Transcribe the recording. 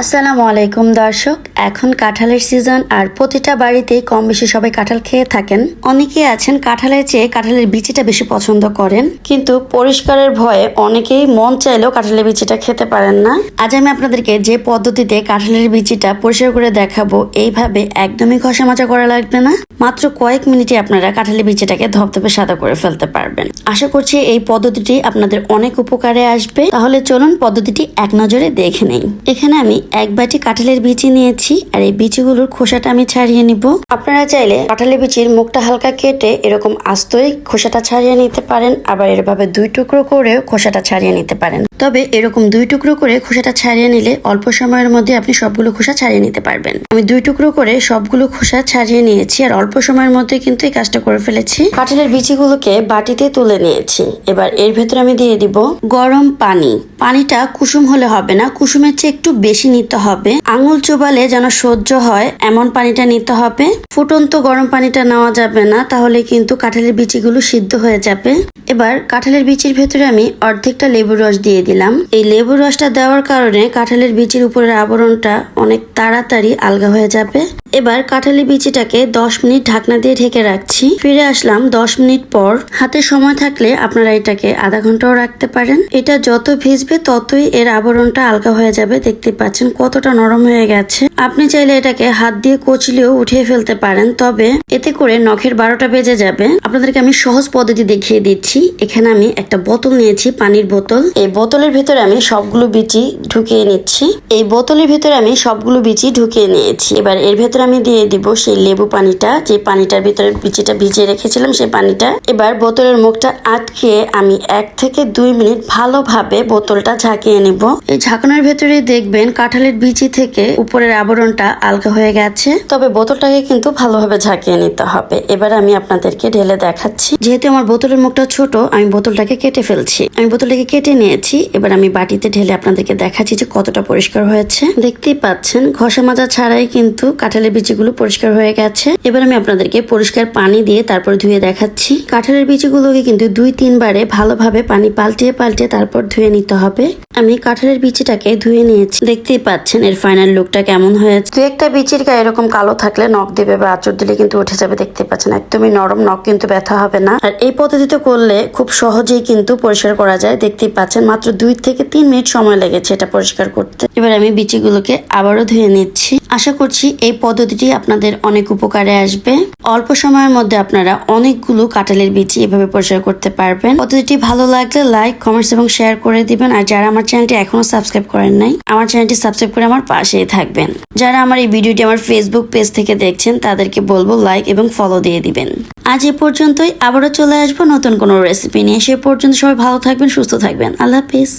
আসসালামু আলাইকুম, দর্শক। এখন কাঁঠালের সিজন আর প্রতিটা বাড়িতেই কম বেশি সবাই কাঁঠাল খেয়ে থাকেন। অনেকে আছেন কাঁঠালের চেয়ে কাঁঠালের বিচিটা বেশি পছন্দ করেন, কিন্তু পরিষ্কারের ভয়ে অনেকেই মন চাইলেও কাঁঠালের বিচিটা খেতে পারেন না। আজ আমি আপনাদেরকে যে পদ্ধতিতে কাঁঠালের বিচিটা পরিষ্কার করে দেখাবো, এইভাবে একদমই ঘষা মাজা করা লাগবে না। মাত্র কয়েক মিনিটে আপনারা কাঁঠালের বিচিটাকে ধপধপে সাদা করে ফেলতে পারবেন। আশা করছি এই পদ্ধতিটি আপনাদের অনেক উপকারে আসবে। তাহলে চলুন পদ্ধতিটি এক নজরে দেখে নেই। এখানে আমি এক বাটি কাঁঠালের বিচি নিয়েছি আর এই বিচিগুলোর খোসাটা আমি ছাড়িয়ে নিব। আপনারা চাইলে কাঁঠালের বিচির মুখটা হালকা কেটে এরকম আস্তই খোসাটা ছাড়িয়ে নিতে পারেন, আবার এরভাবে দুই টুকরো করেও খোসাটা ছাড়িয়ে নিতে পারেন। তবে এরকম দুই টুকরো করে খোসাটা ছাড়িয়ে নিলে অল্প সময়ের মধ্যে আপনি সবগুলো খোসা ছাড়িয়ে নিতে পারবেন। আমি দুই টুকরো করে সবগুলো খোসা ছাড়িয়ে নিয়েছি আর অল্প সময়ের মধ্যে কিন্তু এই কাজটা করে ফেলেছি। কাঁঠালের বিচিগুলোকে বাটিতে তুলে নিয়েছি। এবার এর ভেতরে আমি দিয়ে দিব গরম পানি। পানিটা কুসুম হলে হবে না, কুসুমের চেয়ে একটু বেশি নিতে হবে। আঙুল চোবালে যেন সহ্য হয়, এমন পানিটা নিতে হবে। ফুটন্ত গরম পানিটা নেওয়া যাবে না, তাহলে কিন্তু কাঁঠালের বিচিগুলো সিদ্ধ হয়ে যাবে। এবার কাঁঠালের বিচির ভেতরে আমি অর্ধেকটা লেবুর রস দিয়ে দিলাম। এই লেবুর রসটা দেওয়ার কারণে কাঁঠালের বিচির উপরের আবরণটা অনেক তাড়াতাড়ি আলগা হয়ে যাবে। এবার কাঁঠালের বিচিটাকে দশ মিনিট ঢাকনা দিয়ে ঢেকে রাখছি। ফিরে আসলাম দশ মিনিট পর। হাতে সময় থাকলে আপনারা এটাকে আধা ঘন্টাও রাখতে পারেন। এটা যত ভিজবে ততই এর আবরণটা আলগা হয়ে যাবে, দেখতে পাচ্ছেন। কতটা নরম হয়ে গেছে। আপনি চাইলে এটাকে হাত দিয়ে কচলেও উঠিয়ে ফেলতে পারেন, তবে এতে করে নখের বারোটা বেজে যাবে। আপনাদেরকে আমি সহজ পদ্ধতি দেখিয়ে দিচ্ছি। এখানে আমি একটা বোতল নিয়েছি, পানির বোতল। এই বোতলের ভিতরে আমি সবগুলো বিচি ঢুকিয়ে নিচ্ছি। এই বোতলের ভিতরে আমি সবগুলো বিচি ঢুকিয়ে নিয়েছি। এবার এর ভেতরে আমি দিয়ে দিব সেই লেবু পানিটা। যে পানিটার ভিতরে বিচিটা ভিজিয়ে রেখেছিলাম, সেই পানিটা। এবার বোতলের মুখটা আটকে আমি এক থেকে দুই মিনিট ভালোভাবে বোতলটা ঝাঁকিয়ে নিব। এই ঝাঁকানোর ভেতরে দেখবেন কাঁঠালের বিচি থেকে উপরের আবরণটা আলগা হয়ে গেছে। তবে বোতলটাকে কিন্তু ভালোভাবে ঝাঁকিয়ে নিতে হবে। এবার আমি আপনাদেরকে ঢেলে দেখাচ্ছি। যেহেতু আমার বোতলের মুখটা ছোট, আমি বোতলটাকে কেটে ফেলছি। আমি বোতলটাকে কেটে নিয়েছি। এবার আমি বাটিতে ঢেলে আপনাদেরকে দেখাচ্ছি যে কতটা পরিষ্কার হয়েছে। দেখতেই পাচ্ছেন, ঘষা মাজা ছাড়াই কিন্তু কাঁঠালের বিচিগুলো পরিষ্কার হয়ে গেছে। এবার আমি আপনাদেরকে পরিষ্কার পানি দিয়ে তারপর ধুয়ে দেখাচ্ছি। কাঁঠালের বিচিগুলোকে কিন্তু দুই, তিনবারে ভালোভাবে পানি পাল্টিয়ে পাল্টিয়ে তারপর ধুয়ে নিতে হবে। আমি কাঁঠালের বিচিটাকে ধুয়ে নিয়েছি। দেখতেই পাচ্ছেন এর ফাইনাল লুকটা কেমন হয়েছে। দু একটা বিচির গায়ে এরকম কালো থাকলে নখ দিবে বা আচর দিলে কিন্তু উঠে যাবে দেখতে পাচ্ছেন। একদমই নরম নখ কিন্তু ব্যথা হবে না। আর এই পদ্ধতিতে করলে খুব সহজেই কিন্তু পরিষ্কার করা যায় দেখতেই পাচ্ছেন মাত্র দুই থেকে তিন মিনিট সময় লেগেছে এটা পরিষ্কার করতে। এবার আমি বিচিগুলোকে আবারও ধুয়ে নিচ্ছি। আশা করছি এই পদ্ধতিটি আপনাদের অনেক উপকারে আসবে। অল্প সময়ের মধ্যে আপনারা অনেকগুলো কাঁঠালের বিচি এভাবে পরিষ্কার করতে পারবেন। পদ্ধতিটি ভালো লাগলে লাইক কমেন্টস এবং শেয়ার করে দিবেন। আর যারা আমার চ্যানেলটি এখনও সাবস্ক্রাইব করেন নাই আমার চ্যানেলটি সাবস্ক্রাইব করে আমার পাশেই থাকবেন। যারা আমার এই ভিডিওটি আমার ফেসবুক পেজ থেকে দেখছেন, তাদেরকে বলব লাইক এবং ফলো দিয়ে দিবেন। আজ এ পর্যন্তই, আবারও চলে আসব নতুন কোনো রেসিপি নিয়ে। সে পর্যন্ত সবাই ভালো থাকবেন, সুস্থ থাকবেন। আল্লাহ হাফিজ।